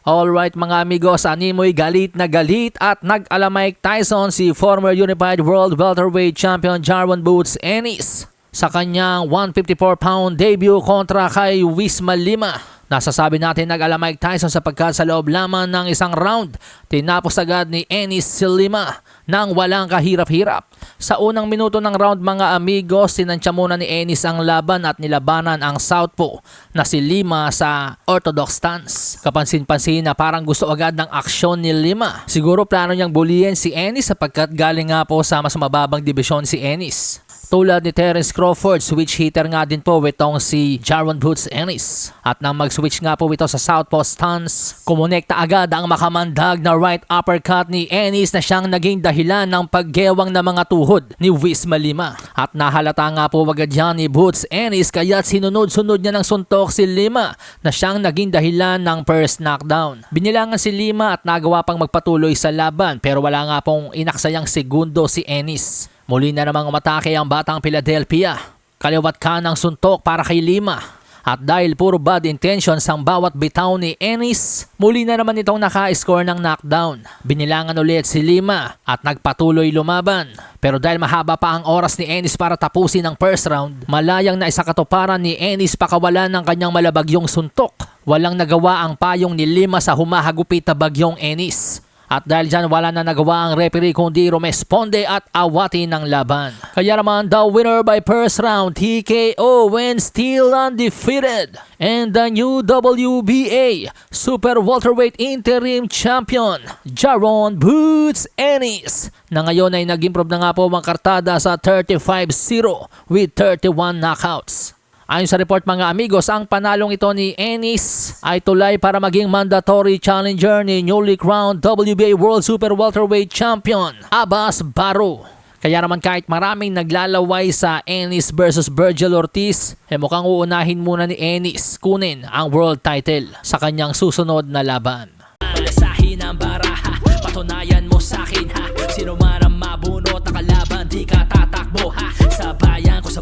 Alright mga amigos, animoy galit na galit at nag-ala Mike Tyson si former Unified World Welterweight Champion Jarwan Boots Ennis sa kanyang 154-pound debut kontra kay Wisma Lima. Nasasabi natin nag-ala Mike Tyson sapagkat sa loob lamang ng isang round, tinapos agad ni Ennis si Lima nang walang kahirap-hirap. Sa unang minuto ng round mga amigos, sinantya muna ni Ennis ang laban at nilabanan ang Southpaw na si Lima sa orthodox stance. Kapansin-pansin na parang gusto agad ng aksyon ni Lima. Siguro plano niyang bulihin si Ennis sapagkat galing nga po sa mas mababang dibisyon si Ennis. Tulad ni Terence Crawford, switch hitter nga din po itong si Jarwan Boots Ennis. At nang mag-switch nga po ito sa southpaw stance, kumonekta agad ang makamandag na right uppercut ni Ennis na siyang naging dahilan ng paggewang na mga tuhod ni Wisma Lima. At nahalata nga po agad yan ni Boots Ennis kaya sinunod-sunod niya ng suntok si Lima na siyang naging dahilan ng first knockdown. Binilangan si Lima at nagawa pang magpatuloy sa laban pero wala nga pong inaksayang segundo si Ennis. Muli na namang umatake ang batang Philadelphia. Kaliwat ka ng suntok para kay Lima. At dahil puro bad intentions ang bawat bitaw ni Ennis, muli na naman itong naka-score ng knockdown. Binilangan ulit si Lima at nagpatuloy lumaban. Pero dahil mahaba pa ang oras ni Ennis para tapusin ang first round, malayang na isakatuparan ni Ennis pakawalan ng kanyang malabagyong suntok. Walang nagawa ang payong ni Lima sa humahagupit na bagyong Ennis. At dahil dyan wala na nagawa ang referee kundi rumesponde at awati ng laban. Kaya naman the winner by first round TKO wins still undefeated. And the new WBA Super Welterweight Interim Champion Jaron Boots Ennis na ngayon ay nag-improve na nga po ang kartada sa 35-0 with 31 knockouts. Ayon sa report mga amigos, ang panalong ito ni Ennis ay tulay para maging mandatory challenger ni newly crowned WBA World Super Welterweight Champion Abbas Barrow. Kaya naman kahit maraming naglalaway sa Ennis versus Virgil Ortiz, eh mukhang uunahin muna ni Ennis kunin ang world title sa kanyang susunod na laban. Malasahin ang baraha, patunayan mo sa akin ha Sino man ang mabunot na kalaban, di ka tatakbo ha Sa bayan ko sa